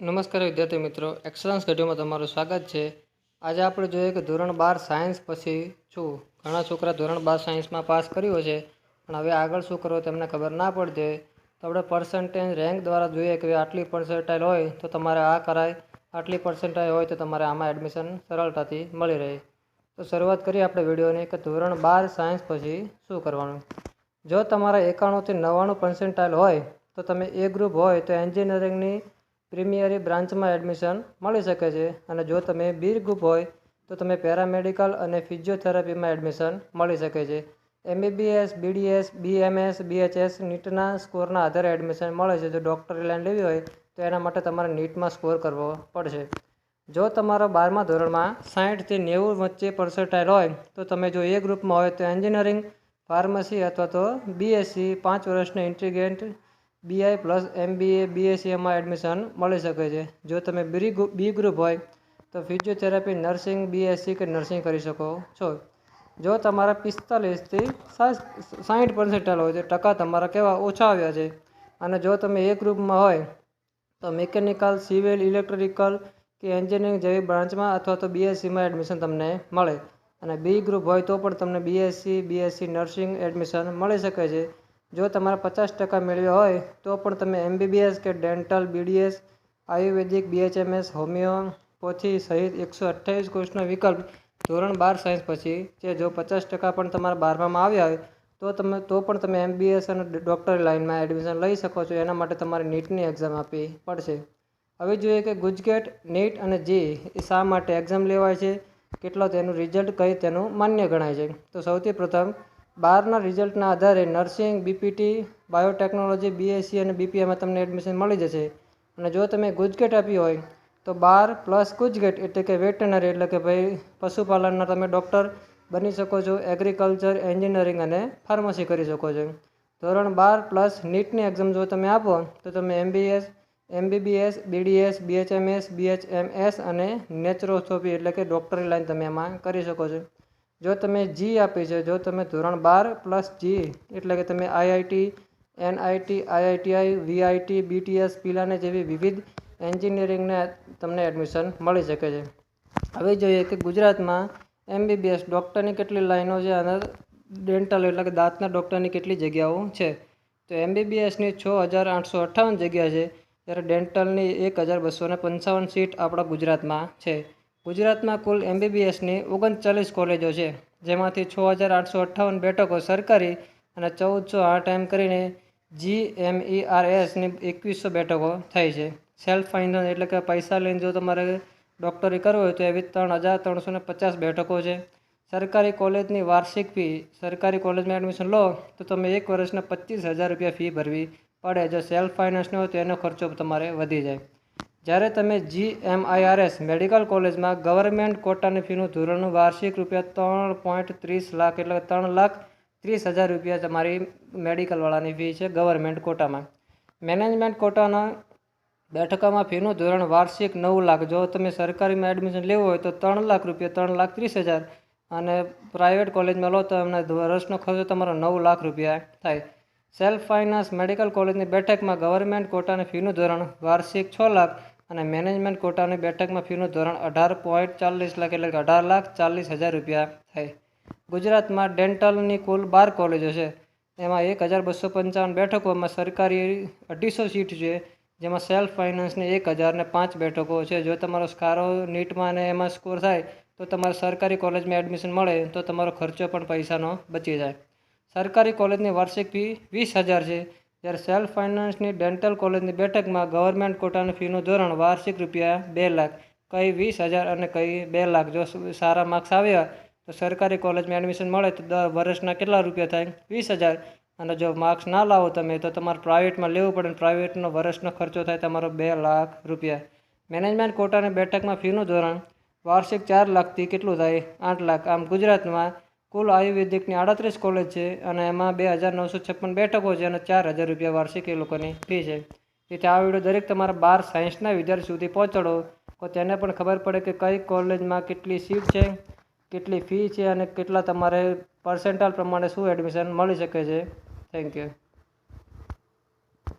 નમસ્કાર વિદ્યાર્થી મિત્રો. એક્સલન્સ ઘટીઓમાં તમારું સ્વાગત છે. આજે આપણે જોઈએ કે ધોરણ બાર સાયન્સ પછી શું ઘણા છોકરા ધોરણ બાર સાયન્સમાં પાસ કર્યો છે પણ હવે આગળ શું કરવો તેમને ખબર ના પડતી હોય તો આપણે પર્સન્ટેજ રેન્ક દ્વારા જોઈએ કે આટલી પર્સન્ટાઇલ હોય તો તમારે આ કરાય, આટલી પર્સન્ટાઇલ હોય તો તમારે આમાં એડમિશન સરળતાથી મળી રહે. તો શરૂઆત કરીએ આપણે વિડીયોની કે ધોરણ બાર સાયન્સ પછી શું કરવાનું. જો તમારા એકાણુંથી નવ્વાણું પર્સન્ટાઇલ હોય તો તમે એ ગ્રુપ હોય તો એન્જિનિયરિંગની પ્રીમિયરી બ્રાન્ચમાં એડમિશન મળી શકે છે અને જો તમે બી ગ્રુપ હોય, તો તમે પેરામેડિકલ અને ફિઝિયોથેરાપીમાં એડમિશન મળી શકે છે. એમબીબીએસ, બીડીએસ, બીએમએસ, બીએચએસ નીટના સ્કોરના આધારે એડમિશન મળે છે. જો ડૉક્ટરી લાઈન લેવી હોય, તો એના માટે તમારે નીટમાં સ્કોર કરવો પડશે. જો તમારા બારમા ધોરણમાં સાઠથી નેવું વચ્ચે પર્સન્ટાઇલ હોય, તો તમે જો એ ગ્રુપમાં હોય, તો એન્જિનિયરિંગ, ફાર્મસી અથવા તો બીએસસી પાંચ વર્ષની ઇન્ટિગ્રેન્ટ બીઆઈ પ્લસ એમબીએ બીએસસીમાં એડમિશન મળી શકે છે. જો તમે બી બી ગ્રુપ હોય, તો ફિઝિયોથેરાપી નર્સિંગ બીએસસી કે નર્સિંગ કરી શકો છો. જો તમારા પિસ્તાલીસથી સાઠ પર્સન્ટાઇલ હોય છે, ટકા તમારા કેવા ઓછા આવ્યા છે. અને જો તમે એ ગ્રુપમાં હોય, તો મિકેનિકલ સિવિલ ઇલેક્ટ્રિકલ કે એન્જિનિયરિંગ જેવી બ્રાન્ચમાં અથવા તો બીએસસીમાં એડમિશન તમને મળે. અને બી ગ્રુપ હોય તો પણ તમને બીએસસી બીએસસી નર્સિંગ એડમિશન મળી શકે છે. જો તમારા પચાસ ટકા મેળવ્યા હોય, તો પણ તમે એમબીબીએસ કે dental, BDS, ayurvedic, BHMS homeopathy સહિત એકસો અઠ્ઠાવીસ કોર્સનો વિકલ્પ, ધોરણ બાર સાયન્સ પછી છે જો પચાસ ટકા પણ તમારા બારમામાં આવ્યા હોય, તો તમે, તો પણ તમે એમબીએસ અને ડૉક્ટર લાઇનમાં એડમિશન લઈ શકો છો. એના માટે તમારે નીટની એક્ઝામ આપવી પડશે. હવે જોઈએ કે ગુજકેટ, નીટ અને જી, એ શા માટે એક્ઝામ લેવાય છે? કેટલો તેનું રિઝલ્ટ, કઈ તેનું માન્ય ગણાય છે? તો સૌથી પ્રથમ બારના રિઝલ્ટના આધારે નર્સિંગ બીપીટી બાયોટેકનોલોજી બીએસસી અને બીપીએમાં તમને એડમિશન મળી જશે. અને જો તમે ગુજકેટ આપી હોય, તો બાર પ્લસ ગુજકેટ એટલે કે વેટનરી એટલે કે ભાઈ પશુપાલનના તમે ડૉક્ટર બની શકો છો, એગ્રીકલ્ચર, એન્જિનિયરિંગ અને ફાર્મસી કરી શકો છો. ધોરણ બાર પ્લસ નીટની એક્ઝામ જો તમે આપો, તો તમે MBS MBBS BDS BHMS BHMS અને નેચરોથોપી એટલે કે ડૉક્ટરી લાઈન તમે એમાં કરી શકો છો. જો તમે જી આપી છે, જો તમે ધોરણ બાર પ્લસ જી એટલે કે તમે IIT NIT IITI VIT BITS પીલાને જેવી વિવિધ એન્જિનિયરિંગને તમને એડમિશન મળી શકે છે. હવે જોઈએ કે ગુજરાતમાં એમબીબીએસ ડૉક્ટરની કેટલી લાઈનો છે અને ડેન્ટલ એટલે કે દાંતના ડૉક્ટરની કેટલી જગ્યાઓ છે. તો એમબીબીએસની છ હજાર આઠસો અઠ્ઠાવન જગ્યા છે જ્યારે ડેન્ટલની એક હજાર બસો પંચાવન સીટ આપણા ગુજરાતમાં છે. ગુજરાતમાં કુલ એમબીબીએસની ઓગણચાલીસ કોલેજો છે, જેમાંથી છ હજાર આઠસો અઠ્ઠાવન બેઠકો સરકારી અને ચૌદસો આઠ એમ કરીને જી એમ ઈ એસની એકવીસો બેઠકો થઈ છે. સેલ્ફ ફાઇનાન્સ એટલે કે પૈસા લઈને જો તમારે ડૉક્ટરી કરવી હોય તો એવી ત્રણ હજાર ત્રણસો ને પચાસ બેઠકો છે. સરકારી કોલેજની વાર્ષિક ફી, સરકારી કોલેજમાં એડમિશન લો તો તમે એક વર્ષના પચીસ હજાર રૂપિયા ફી ભરવી પડે. જો સેલ્ફ ફાઇનાન્સનો હોય તો એનો ખર્ચો તમારે વધી જાય. જ્યારે તમે જી એમ આઈઆરએસ મેડિકલ કોલેજમાં ગવર્મેન્ટ કોટાની ફીનું ધોરણ વાર્ષિક રૂપિયા ત્રણ પોઈન્ટ ત્રીસ લાખ એટલે ત્રણ લાખ ત્રીસ હજાર રૂપિયા તમારી મેડિકલવાળાની ફી છે ગવર્મેન્ટ કોટામાં. મેનેજમેન્ટ કોટાના બેઠકોમાં ફીનું ધોરણ વાર્ષિક નવ લાખ. જો તમે સરકારીમાં એડમિશન લેવું હોય તો ત્રણ લાખ રૂપિયા, ત્રણ લાખ ત્રીસ હજાર. અને પ્રાઇવેટ કોલેજમાં લો તો એમને વર્ષનો ખર્ચો તમારો નવ લાખ રૂપિયા થાય. સેલ્ફ ફાઇનાન્સ મેડિકલ કોલેજની બેઠકમાં ગવર્મેન્ટ કોટાની ફીનું ધોરણ વાર્ષિક છ લાખ. અને મેનેજમેન્ટ કોટાની બેઠકમાં ફીનું ધોરણ અઢાર પોઈન્ટ ચાલીસ લાખ એટલે કે અઢાર લાખ ચાલીસ હજાર રૂપિયા થાય. ગુજરાતમાં ડેન્ટલની કુલ બાર કોલેજો છે. એમાં એક હજાર બસો પંચાવન બેઠકોમાં સરકારી અઢીસો સીટ છે, જેમાં સેલ્ફ ફાઇનાન્સની એક હજાર ને પાંચ બેઠકો છે. જો તમારો સારો નીટમાં અને એમાં સ્કોર થાય, તો તમારે સરકારી કોલેજમાં એડમિશન મળે, તો તમારો ખર્ચો પણ પૈસાનો બચી જાય. સરકારી કોલેજની વાર્ષિક ફી વીસ હજાર છે. જ્યારે સેલ્ફ ફાઇનાન્સની ડેન્ટલ કોલેજની બેઠકમાં ગવર્મેન્ટ કોટાની ફીનું ધોરણ વાર્ષિક રૂપિયા બે લાખ, કઈ વીસ હજાર અને કઈ બે લાખ જો સારા માર્ક્સ આવ્યા તો સરકારી કોલેજમાં એડમિશન મળે તો દર વર્ષના કેટલા રૂપિયા થાય? વીસ હજાર. અને જો માર્ક્સ ના લાવો તમે, તો તમારે પ્રાઇવેટમાં લેવું પડે પ્રાઇવેટનો વર્ષનો ખર્ચો થાય તમારો બે લાખ રૂપિયા. મેનેજમેન્ટ કોટાની બેઠકમાં ફીનું ધોરણ વાર્ષિક ચાર લાખથી કેટલું થાય? આઠ લાખ. આમ ગુજરાતમાં કુલ આયુર્વેદિકની આડત્રીસ કોલેજ છે અને એમાં બે હજાર નવસો છપ્પન બેઠકો છે અને ચાર હજાર રૂપિયા વાર્ષિક એ લોકોની ફી છે. તેથી આ વીડિયો દરેક તમારા બાર સાયન્સના વિદ્યાર્થી સુધી પહોંચાડો. તો તેને પણ ખબર પડે કે કઈ કોલેજમાં કેટલી સીટ છે, કેટલી ફી છે અને કેટલા તમારે પર્સેન્ટાલ પ્રમાણે શું એડમિશન મળી શકે છે. Thank you